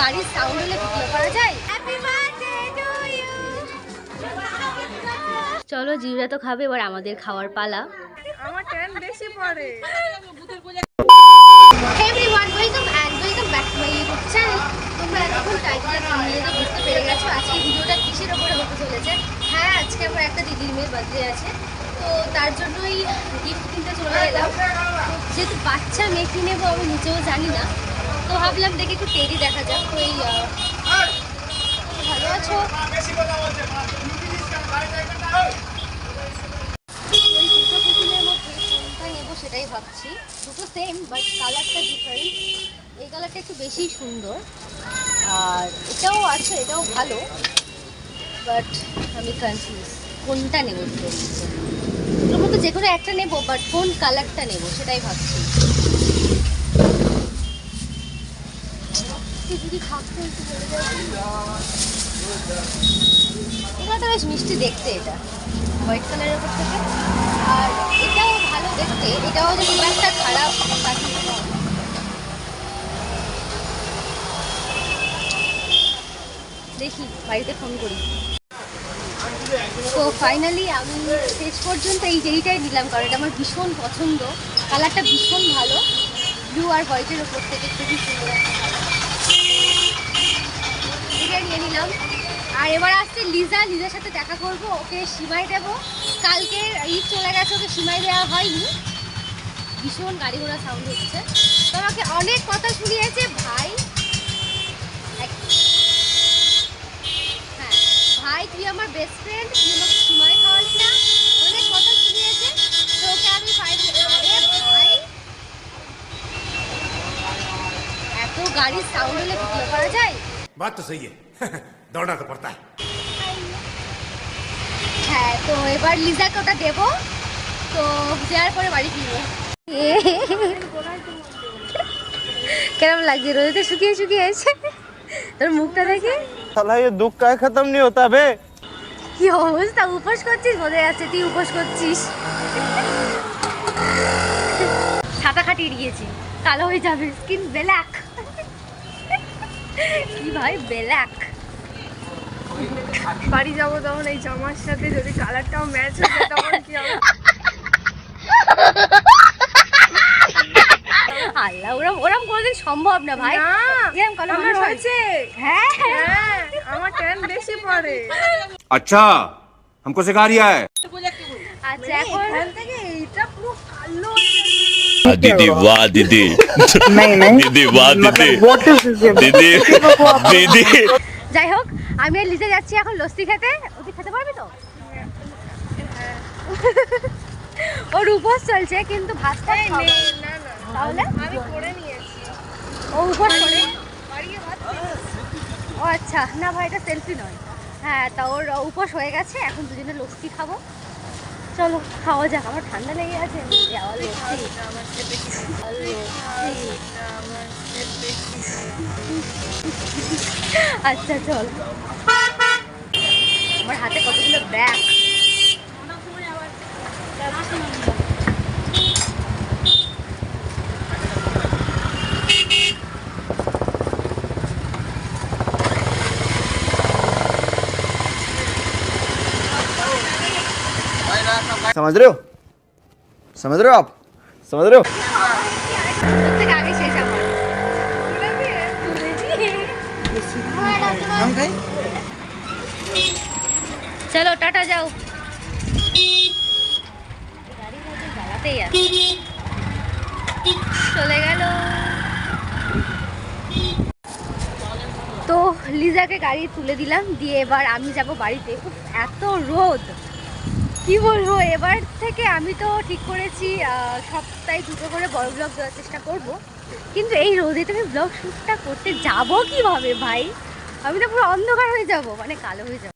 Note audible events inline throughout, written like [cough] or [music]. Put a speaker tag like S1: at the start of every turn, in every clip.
S1: গাড়ির সাউন্ড হলে ভিডিও করা যায়? হ্যাপি বার্থডে টু ইউ চলো জিউরা তো খাবে এবার আমাদের খাওয়ার পালা।
S2: আমার ট্যান বেশি পড়ে।
S1: Everyone welcome and welcome back to my YouTube channel তোমরা এতক্ষণ টাইটেল বুঝতে পেরে গেছো আজকে ভিডিওটা কিসের ওপরে হতে চলেছে? হ্যাঁ আজকে আমার একটা দিদির মেয়ের বার্থডে আছে। তো তার জন্যই গিফট কিনতে চলে এলাম। যেহেতু বাচ্চা মেয়ে কি নেব আমি নিজেও জানি না। তো ভাবলাম দেখি একটু টেরি দেখা যাক তো এই ভালো আছো? ওই কোনটা নেব সেটাই ভাবছি। দুটো সেম বাট কালারটা ডিফারেন্ট এই কালারটা একটু বেশি সুন্দর। আর এটাও আছে, এটাও ভালো। বাট আমি কনফিউজ কোনটা নেব দুটোর মধ্যে যে কোনো একটা নেব বাট কোন কালারটা নেব সেটাই ভাবছি। দাও। এটাটা বেশ মিষ্টি দেখতে এটা, হোয়াইট কালারের উপর থেকে। আর এটাও ভালো দেখতে, এটাও যে খুব একটা খারাপ দেখি, বাড়িতে ফোন করি। তো ফাইনালি আমি শেষ পর্যন্ত এই যেইটাই নিলাম, কারণ এটা আমার ভীষণ পছন্দ। কালারটা ভীষণ ভালো। ব্লু আর হোয়াইটের উপর থেকে খুবই সুন্দর আর এবার আসছে লিজা, লিজার সাথে দেখা করব, ওকে সিমাই দেব। কালকে ঈদ চলে গেছে, ওকে সিমাই দেওয়া হয়নি। ভীষণ গাড়ি ঘোড়া সাউন্ড হচ্ছে। তো আমাকে অনেক কথা শুনিয়েছে, ভাই। হ্যাঁ ভাই, তুই আমার বেস্ট ফ্রেন্ড তুই আমাকে সিমাই খাওয়ালি না। অনেক কথা শুনিয়েছে। তো ওকে আমি ভাই। এত গাড়ির সাউন্ড হলে ভিডিও করা যায়?
S3: বাট তো সেই दौड़ना तो पड़ता है
S1: হ্যাঁ তো এবার লিজাকে ওটা দেবো তো দেওয়ার পরে বাড়ি ফিরবো কেমন লাগছে রোদেতে শুকিয়ে শুকিয়ে এসে তোর মুখটা দেখে
S4: साला ये दुख का खत्म नहीं होता बे
S1: কি অবস্থা উপোস করছিস বোঝা যাচ্ছে তুই উপোস করছিস ছাতা খাটিয়ে দিয়েছি কালো হয়ে যাবে স্কিন ব্ল্যাক কি ভাই ব্ল্যাক
S2: বাড়ি যাবো তখন এই জামার সাথে যদি কালারটাও ম্যাচ হয়ে যায় তখন কি হবে
S1: আল্লাহ ওরম ওরম কোনোদিন সম্ভব না ভাই
S2: না
S1: এরম কোনো
S2: আমার
S1: মানুষ হয়?
S2: হয়েছে
S1: হ্যাঁ
S2: হ্যাঁ আমার ট্যান বেশি পড়ে
S5: अच्छा हमको सिखा रिया है
S1: আচ্ছা এখন
S2: এখান থেকে এইটা পুরো কালো
S6: दीदी वाह दीदी
S4: नहीं नहीं
S6: दीदी वाह दीदी
S4: व्हाट इज दिस
S6: दीदी दीदी
S1: যাই হোক আমি আর লিজে যাচ্ছি এখন লস্তি খেতে। ওদি খেতে পারবি তো? ওর উপোস চলছে কিন্তু
S2: ভাতটা
S1: তাহলে?
S2: আমি করে নিয়েছি।
S1: ও উপোস করে? ও আচ্ছা না ভাই এটা সেলফি নয়। হ্যাঁ তা ওর উপোস হয়ে গেছে এখন দুজনে লস্যি খাব। চলো খাওয়া যাক। আমার ঠান্ডা লেগে আছে আচ্ছা চল। আমার হাতে কতগুলো ব্যাগ?
S4: समझ रहे हो समझ रहे हो आप समझ रहे हो
S1: প্রত্যেক আগে শেষ আমার চলো টাটা যাও গাড়ি মধ্যে জ্বালাতেই আছে চলে গেল তো লিজাকে গাড়ি তুলে দিলাম দিয়ে এবার আমি যাব বাড়িতে উফ, এত রোদ কি বলব, এবার থেকে আমি তো ঠিক করেছি সপ্তাহে দুটো করে বড় ব্লগ দেওয়ার চেষ্টা করব। কিন্তু এই রোদে তুমি ব্লগ শ্যুটটা করতে যাব কীভাবে ভাই? আমি তো পুরো অন্ধকার হয়ে যাব মানে কালো হয়ে যাব।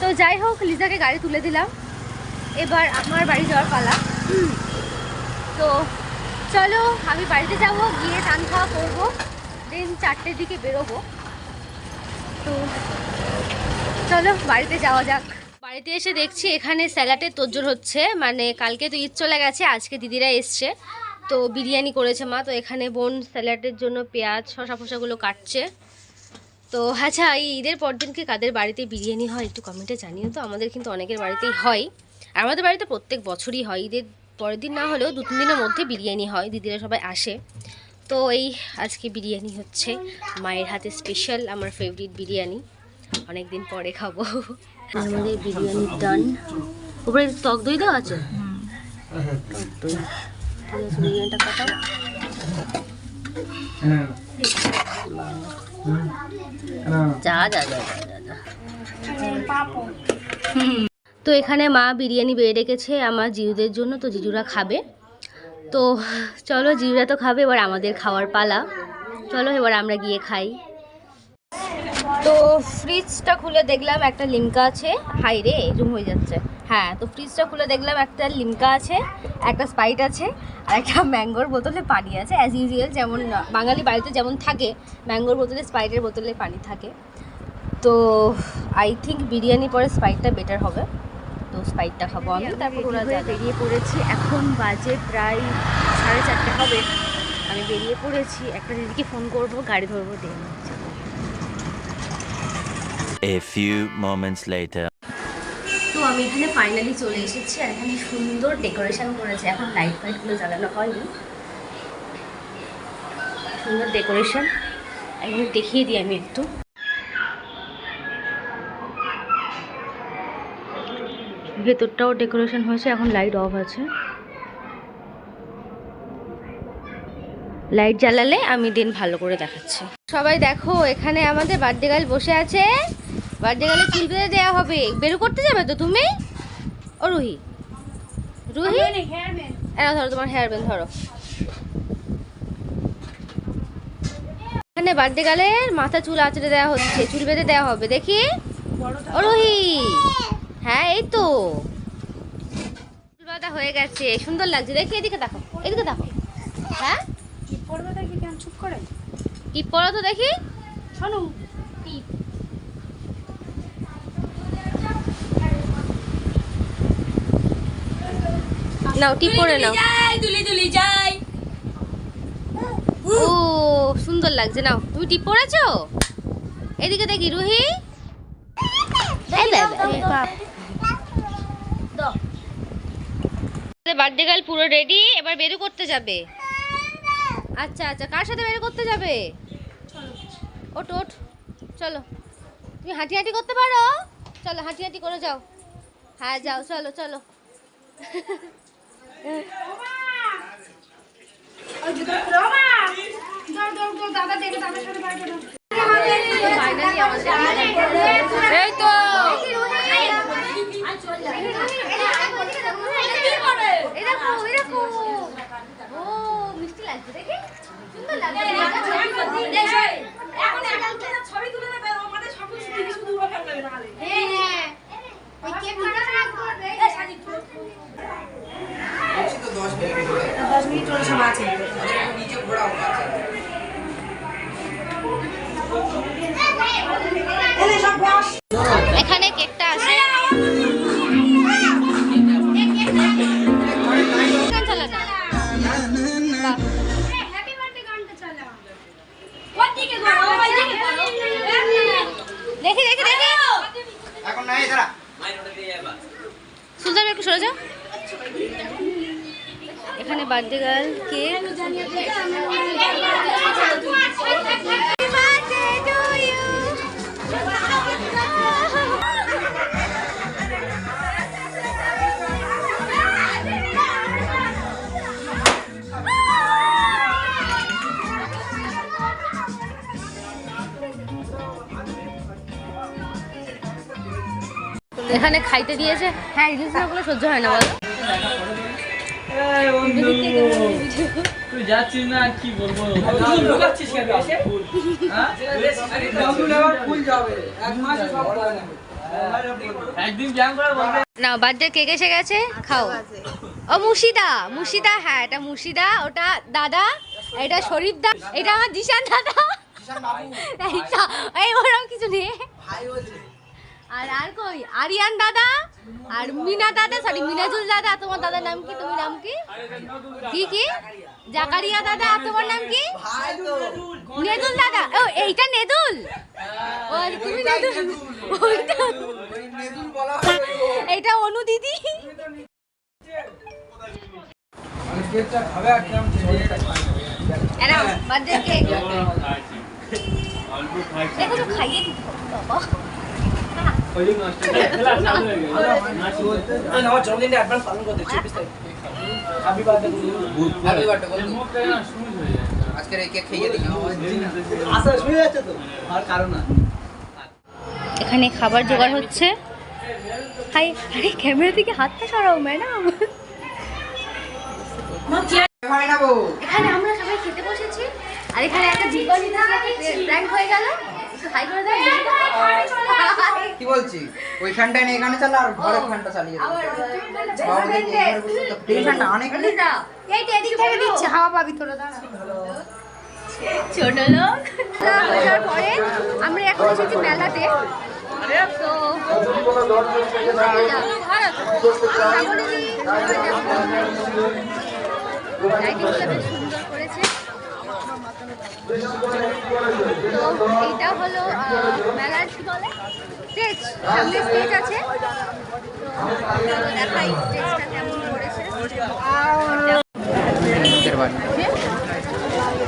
S1: তো যাই হোক, লিজাকে গাড়ি তুলে দিলাম। এবার আমার বাড়ি যাওয়ার পালা। তো চলো, আমি বাড়িতে যাব, গিয়ে চান খাওয়া করব দেন চারটের দিকে বেরোবো। তো চলো, বাড়িতে যাওয়া যাক। বাড়িতে এসে দেখছি এখানে স্যালাডের তোজ্জোর হচ্ছে। মানে কালকে তো ঈদ চলে গেছে, আজকে দিদিরা এসছে। তো বিরিয়ানি করেছে মা। তো এখানে বোন স্যালাডের জন্য পেঁয়াজ শশা ফশাগুলো কাটছে। তো আচ্ছা এই ঈদের পর দিনকে কাদের বাড়িতে বিরিয়ানি হয় একটু কমেন্টে জানিও তো? আমাদের কিন্তু অনেকের বাড়িতেই হয়। আর আমাদের বাড়িতে প্রত্যেক বছরই হয়। ঈদের পরের দিন না হলেও দু তিন দিনের মধ্যে বিরিয়ানি হয়। দিদিরা সবাই আসে। তো এই আজকে বিরিয়ানি হচ্ছে। মায়ের হাতে স্পেশাল আমার ফেভারিট বিরিয়ানি। অনেক দিন পরে খাব। আমাদের বিরিয়ানি ডান উপরে টক দই দেওয়া আছে? টক দই ঠিক আছে বিরিয়ানিটা কাটাও যা যা যা। তো এখানে মা বিরিয়ানি বেড়ে রেখেছে আমার জিজুদের জন্য তো জিজুরা খাবে। তো চলো জিজুরা তো খাবে এবার আমাদের খাওয়ার পালা। চলো এবার আমরা গিয়ে খাই। তো ফ্রিজটা খুলে দেখলাম একটা লিমকা আছে। হাই রে জুম হয়ে যাচ্ছে। হ্যাঁ তো ফ্রিজটা খুলে দেখলাম একটা লিমকা আছে একটা স্পাইট আছে আর একটা [laughs] ম্যাঙ্গোর বোতলে পানি আছে। অ্যাজ ইউজুয়াল যেমন বাঙালি বাড়িতে যেমন থাকে ম্যাঙ্গোর বোতলে স্পাইটের বোতলে পানি থাকে। তো আই থিঙ্ক বিরিয়ানি পরে স্পাইটটা বেটার হবে। তো স্পাইটটা খাব আমি তারপর ওরা বেরিয়ে পড়েছি। এখন বাজে প্রায় সাড়ে চারটে হবে। আমি বেরিয়ে পড়েছি। একটা দিদিকে ফোন করব গাড়ি ধরবো যাব
S6: A few moments later.
S1: তো আমি এখানে ফাইনালি চলে এসেছি আর এখানে সুন্দর ডেকোরেশন করেছে। এখন লাইট ফাইটগুলো জ্বালানো হয়নি। সুন্দর ডেকোরেশন একবার দেখিয়ে দিই আমি একটু। ভেতরটাও ডেকোরেশন হয়েছে, এখন লাইট অফ আছে। লাইট জ্বালালে আমি দিন ভালো করে দেখাচ্ছি। সবাই দেখো, এখানে আমাদের বার্থডে গার্ল বসে আছে। বার্থডে গার্লে চুল বেঁধে দেওয়া হবে। বেরু করতে যাবে তো তুমি? ও রুহি। রুহি? এরা ধরো তোমার হেয়ার ব্যান্ড ধরো। এখানে বার্থডে গার্লের মাথা চুল আঁচড়ে দেওয়া হচ্ছে চুল বেঁধে দেওয়া হবে দেখি। ও রুহি। হ্যাঁ। এই তো। চুল বাঁধা হয়ে গেছে সুন্দর লাগছে। দেখি এদিকে দেখো এদিকে দেখো। হ্যাঁ?
S2: কি পড়বে দেখি কেন চুপ করে?
S1: টিপ পড়ো তো দেখি। শোনো। টিপ নাও টিপ পরে নাও। দুলি যাই ও সুন্দর লাগছে নাও। তুমি টিপ পরেছো? এদিকে দেখি রুহি। বার্থডে গার্ল পুরো রেডি এবার বেরু করতে যাবে। আচ্ছা আচ্ছা কার সাথে বের করতে যাবে? ওট ওট চলো। তুমি হাঁটি হাঁটি করতে পারো? চলো হাঁটি হাঁটি করে যাও। হ্যাঁ যাও চলো চলো। Finally এখানে খাইতে দিয়েছে। হ্যাঁ রিলস না সহ্য হয় না বলো।
S7: তুই যাচ্ছিস না আর কি বলব? ব্যায়াম করে বলবে
S1: না। বার্থডে কেক এসে? গেছে? খাও। ও মুর্শিদা মুর্শিদা হ্যাঁ এটা মুর্শিদা ওটা দাদা এটা শরীফ দা এটা আমার জিশান দাদা। এই ওরকম কিছু নেই। আর আর কই? আরিয়ান দাদা আর মিনা দাদা সরি মিনাজুল দাদা তোমার দাদার নাম কি? তুমি নাম কি? কি কি? জাকারিয়া দাদা তোমার নাম কি? নেদুল দাদা। ও এইটা নেদুল? ও তুমি নেদুল? এইটা অনু দিদি। খাইয়ে দিতে বাবা
S8: আজকের এই কেক খেয়ে দিই
S1: এখানে খাবার জোগাড় হচ্ছে। ক্যামেরা থেকে হাতটা সরাও, ম্যাডাম। আমরা সবাই খেতে বসেছি। আর এখানে একটা জীবন হয়ে গেল।
S8: কি বলছি ওই ফ্যানটা নিয়ে এখানে চালা আর ঘরের ফ্যানটা চালিয়ে দাও বাবা দেখি এখানে বসে তো এই ফ্যানটা অনেক
S1: এই এদিক থেকে দিচ্ছে হাওয়া পাবি তোরা দাঁড়া। ছোট লোক। হয়ে পরে আমরা এখন এসেছি মেলাতে। তো লাইটিংটা বেশ তো এইটা হলো মেলার কি বলে স্টেজ সামনে স্টেজ আছে। দেখাই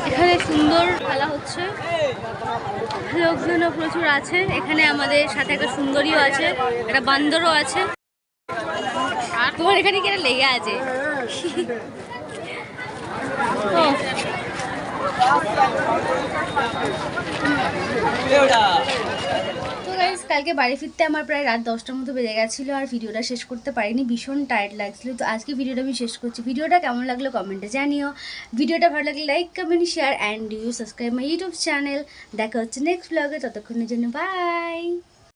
S1: এখানে সুন্দর খেলা হচ্ছে। লোকজনও প্রচুর আছে। এখানে আমাদের সাথে একটা সুন্দরীও আছে, একটা বান্দরও আছে। তোমার এখানে কেন লেগে আছে ও, তো গাইজ কালকে বাড়ি ফিরতে আমার প্রায় রাত দশটার মতো বেজে গেছিল আর ভিডিওটা শেষ করতে পারিনি, ভীষণ টায়ার্ড লাগছিল। তো আজকে ভিডিওটা আমি শেষ করছি। ভিডিওটা কেমন লাগল কমেন্টে জানিও। ভিডিওটা ভালো লাগলে like comment share and you subscribe my YouTube channel দেখা হচ্ছে নেক্সট ব্লগে ততক্ষণের জন্য বাই